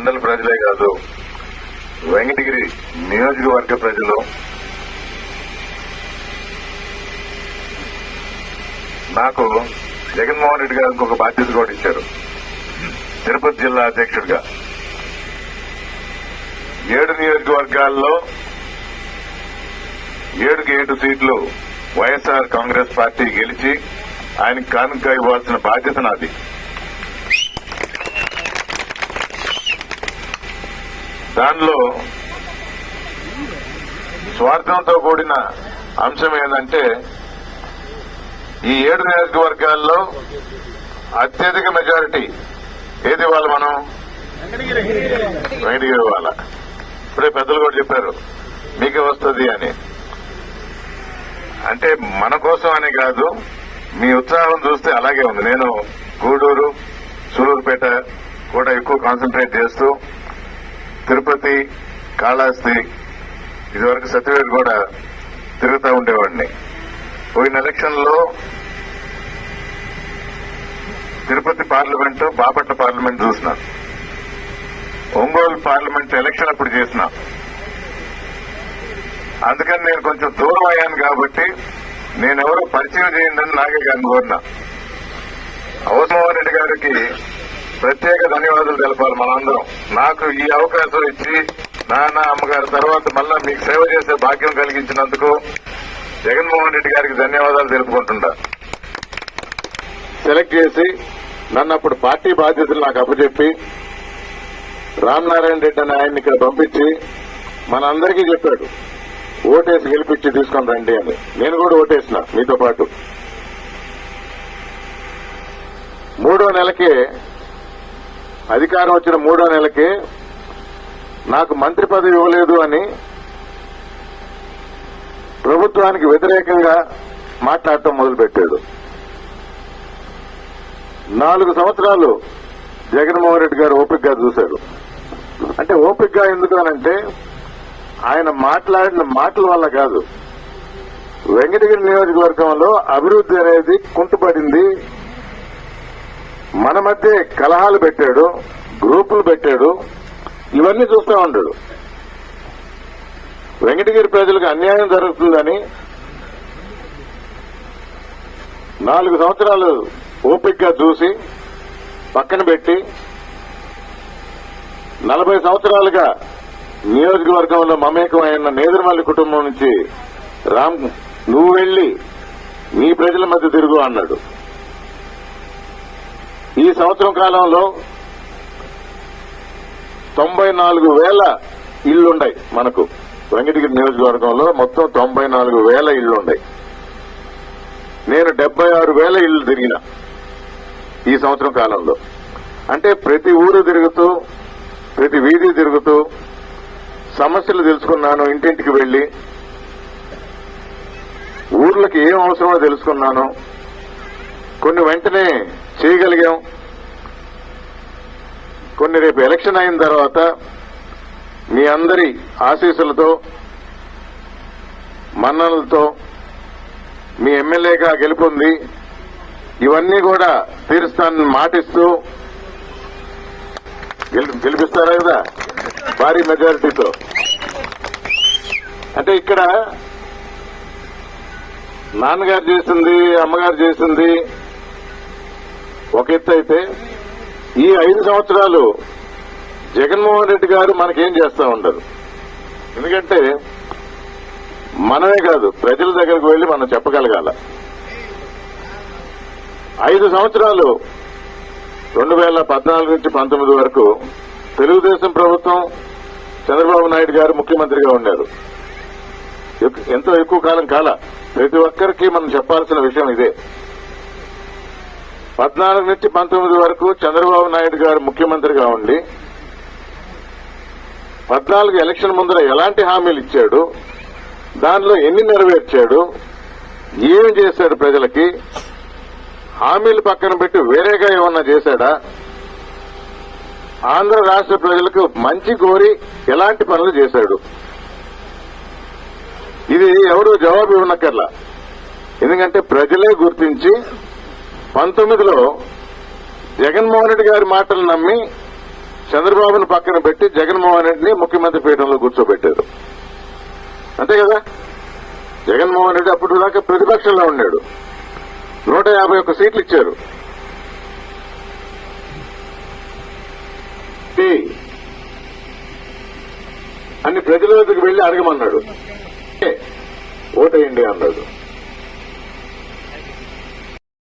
మండల ప్రజలే కాదు వెంకటగిరి నియోజకవర్గ ప్రజలు. నాకు జగన్మోహన్ రెడ్డి గారికి ఒక బాధ్యత కూడా ఇచ్చారు. తిరుపతి జిల్లా అధ్యక్షుడిగా. ఏడు నియోజకవర్గాల్లో ఏడుకి ఏడు సీట్లు వైఎస్ఆర్ కాంగ్రెస్ పార్టీ గెలిచి ఆయనకు కానుక ఇవ్వాల్సిన బాధ్యత నాది. దానిలో స్వార్థంతో కూడిన అంశం ఏంటంటే ఈ ఏడు నియోజకవర్గాల్లో అత్యధిక మెజారిటీ ఏది ఇవ్వాలి మనం? వెంకటగిరి వాళ్ళ ఇప్పుడే పెద్దలు కూడా చెప్పారు మీకే వస్తుంది అని. అంటే మన కోసం అని కాదు మీ ఉత్సాహం చూస్తే అలాగే ఉంది. నేను గూడూరు సూలూరుపేట కూడా ఎక్కువ కాన్సన్ట్రేట్ చేస్తూ తిరుపతి కాళహస్తి ఇదివరకు సత్యవేడు కూడా తిరుగుతూ ఉండేవాడిని. పోయిన ఎలక్షన్లో తిరుపతి పార్లమెంటు బాపట్ల పార్లమెంట్ చూసిన. ఒంగోలు పార్లమెంట్ ఎలక్షన్ అప్పుడు చేసిన. అందుకని నేను కొంచెం దూరం అయ్యాను కాబట్టి నేనెవరో పరిచయం చేయండి అని నాగే గారిని కోరిన. అవసరమోహన్ రెడ్డి గారికి? ప్రత్యేక ధన్యవాదాలు తెలపాలి మనందరం. నాకు ఈ అవకాశం ఇచ్చి నాన్న అమ్మగారి తర్వాత మళ్ళా మీకు సేవ చేసే భాగ్యం కలిగించినందుకు జగన్మోహన్ రెడ్డి గారికి ధన్యవాదాలు తెలుపుకుంటుంటా సెలెక్ట్ చేసి నన్ను అప్పుడు పార్టీ బాధ్యతలు నాకు అప్పచెప్పి రామనారాయణ రెడ్డి అనే ఆయన్ని ఇక్కడ పంపించి మనందరికీ చెప్పాడు ఓటేసి గెలిపించి తీసుకొని రండి అని. నేను కూడా ఓటేసిన మీతో పాటు. మూడో నెలకే అధికారం వచ్చిన మూడో నెలకి నాకు మంత్రి పదవి ఇవ్వలేదు అని ప్రభుత్వానికి వ్యతిరేకంగా మాట్లాడటం మొదలుపెట్టాడు. నాలుగు సంవత్సరాలు జగన్మోహన్ రెడ్డి గారు ఓపికగా చూశారు. అంటే ఓపికగా ఎందుకు అనంటే ఆయన మాట్లాడిన మాటల వల్ల కాదు. వెంకటగిరి నియోజకవర్గంలో అభివృద్ధి అనేది కుంటుపడింది మన మధ్య కలహాలు పెట్టాడు గ్రూపులు పెట్టాడు ఇవన్నీ చూస్తూ ఉంటాడు వెంకటగిరి ప్రజలకు అన్యాయం జరుగుతుందని నాలుగు సంవత్సరాలు ఓపిక్గా చూసి పక్కన పెట్టి నలభై సంవత్సరాలుగా నియోజకవర్గంలో మమేకమైన నేదురుమల్లి కుటుంబం నుంచి రామ్ నువ్వు వెళ్ళి నీ ప్రజల మధ్య తిరుగు అన్నాడు. ఈ సంవత్సరం కాలంలో తొంభై నాలుగు వేల ఇళ్ళున్నాయి మనకు. వెంకటగిరి నియోజకవర్గంలో మొత్తం తొంభై నాలుగు వేల ఇళ్ళున్నాయి నేను డెబ్బై ఆరు వేల ఇళ్ళు తిరిగిన ఈ సంవత్సరం కాలంలో. అంటే ప్రతి ఊరు తిరుగుతూ ప్రతి వీధి తిరుగుతూ సమస్యలు తెలుసుకున్నాను ఇంటింటికి వెళ్ళి ఊర్లకి ఏం అవసరమో తెలుసుకున్నాను. కొన్ని వెంటనే చేయగలిగాం. కొన్ని రేపు ఎలక్షన్ అయిన తర్వాత మీ అందరి ఆశీస్సులతో మన్ననలతో మీ ఎమ్మెల్యేగా గెలుపొంది. ఇవన్నీ కూడా తీరుస్తానని మాటిస్తూ గెలిపిస్తారా కదా? భారీ మెజారిటీతో. అంటే ఇక్కడ నాన్నగారు చేసింది అమ్మగారు చేసింది ఒక ఎత్తు అయితే ఈ ఐదు సంవత్సరాలు జగన్మోహన్ రెడ్డి గారు మనకేం చేస్తా ఉండరు. ఎందుకంటే మనమే కాదు ప్రజల దగ్గరకు వెళ్ళి మనం చెప్పగలగాల. ఐదు సంవత్సరాలు రెండు వేల పద్నాలుగు నుంచి పంతొమ్మిది వరకు తెలుగుదేశం ప్రభుత్వం చంద్రబాబు నాయుడు గారు ముఖ్యమంత్రిగా ఉన్నారు. ఎంతో ఎక్కువ కాలం కాల ప్రతి ఒక్కరికి మనం చెప్పాల్సిన విషయం ఇదే. పద్నాలుగు నుంచి పంతొమ్మిది వరకు చంద్రబాబు నాయుడు గారు ముఖ్యమంత్రిగా ఉండి పద్నాలుగు ఎలక్షన్ ముందర ఎలాంటి హామీలు ఇచ్చాడు దానిలో ఎన్ని నెరవేర్చాడు ఏమి చేశాడు ప్రజలకి హామీలు పక్కన పెట్టి వేరేగా ఏమన్నా చేశాడా? ఆంధ్ర రాష్ట్ర ప్రజలకు మంచి కోరి ఎలాంటి పనులు చేశాడు? ఇది ఎవరు జవాబు ఇవ్వనక్కర్లా. ఎందుకంటే ప్రజలే గుర్తించి పంతొమ్మిదిలో జగన్మోహన్ రెడ్డి గారి మాటలు నమ్మి చంద్రబాబును పక్కన పెట్టి జగన్మోహన్ రెడ్డిని ముఖ్యమంత్రి పీఠంలో కూర్చోబెట్టారు. అంతే కదా? జగన్మోహన్ రెడ్డి అప్పుడు దాకా ప్రతిపక్షంలో ఉన్నాడు. నూట యాభై ఒక్క సీట్లు ఇచ్చారు. ఈ అని ప్రజల వద్దకు వెళ్ళి అడగమన్నాడు. ఓటేయండి అన్నాడు.